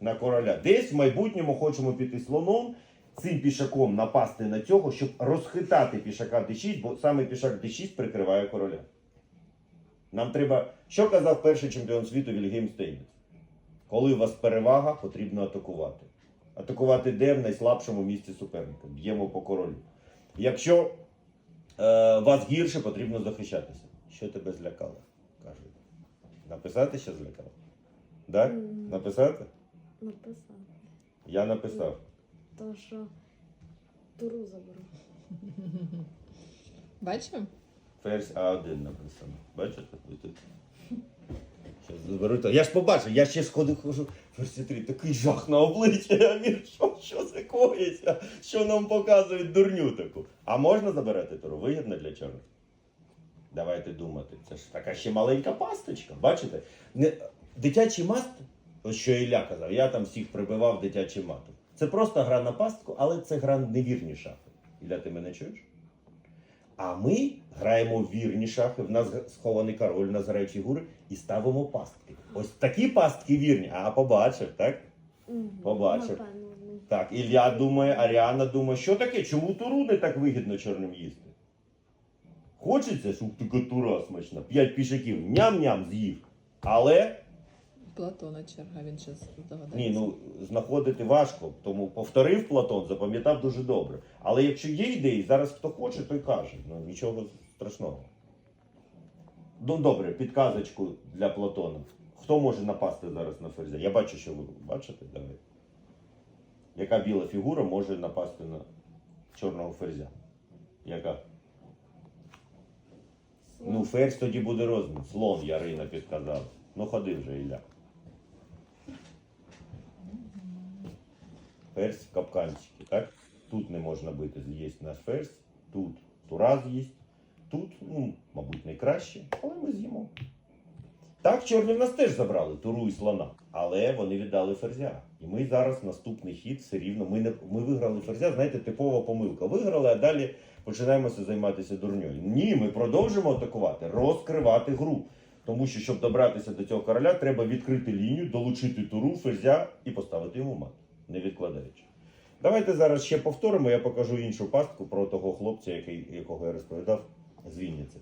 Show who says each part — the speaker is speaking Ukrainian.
Speaker 1: на короля. Десь в майбутньому хочемо піти слоном, цим пішаком напасти на цього, щоб розхитати пішака d6, бо саме пішак d6 прикриває короля. Нам треба. Що казав перший чемпіон світу Вільгельм Стейнець? Коли у вас перевага, потрібно атакувати. Атакувати де в найслабшому місці суперника. Б'ємо по королю. Якщо е, вас гірше, потрібно захищатися. Що тебе злякало? кажуть. Написати, що злякало? Так? Написати?
Speaker 2: Написав.
Speaker 1: Я написав.
Speaker 2: То, що туру заберу.
Speaker 3: Бачив?
Speaker 1: Ферзь А1 написано. Бачите? Ви тут. Щас заберу то. Я ж побачив, я ще сходив хожу. Ферзь 3 такий жах на обличчя. Я вірю, що, що це коїться? Що нам показують дурню таку? А можна забирати туру? Вигідно для чорних? Давайте думати. Це ж така ще маленька пасточка. Бачите? Не, дитячий маст, ось що Ілля казав, я там всіх прибивав дитячим матом. Це просто гра на пастку, але це гра невірні шахи. Ілля, ти мене чуєш? А ми граємо в вірні шахи, в нас схований король, в нас грають фігури і ставимо пастки. Ось такі пастки вірні. А побачив, так? Побачив. Так, Ілля думає, Аріана думає, що таке? Чому туру не так вигідно чорним їсти? Хочеться, щоб така тура смачна. П'ять пішаків, ням-ням з'їв. Але
Speaker 3: Платона черга, він ще здогадається.
Speaker 1: ні, ну знаходити важко, тому повторив Платон, запам'ятав дуже добре. Але якщо є ідеї, зараз хто хоче, той каже. Ну нічого страшного. Ну добре, підказочку для Платона. Хто може напасти зараз на ферзя? Я бачу, що ви бачите. Давай. Яка біла фігура може напасти на чорного ферзя? Яка? Ну, ферзь тоді буде розмін. Слон Ярина підказала. Ну ходи вже, Ілля. Ферзь капканчики, так? Тут не можна бити, з'їсть наш ферзь, тут тура з'їсть, тут, ну, мабуть, найкраще, але ми з'їмо. Так, чорні в нас теж забрали туру і слона, але вони віддали ферзя. І ми зараз наступний хід все рівно. Ми, не, ми виграли ферзя, знаєте, типова помилка. Виграли, а далі починаємося займатися дурньою. Ні, ми продовжимо атакувати, розкривати гру. Тому що, щоб добратися до цього короля, треба відкрити лінію, долучити туру, ферзя і поставити йому мат, не відкладаючи. Давайте зараз ще повторимо, я покажу іншу пастку про того хлопця, який, якого я розповідав з Вінниці.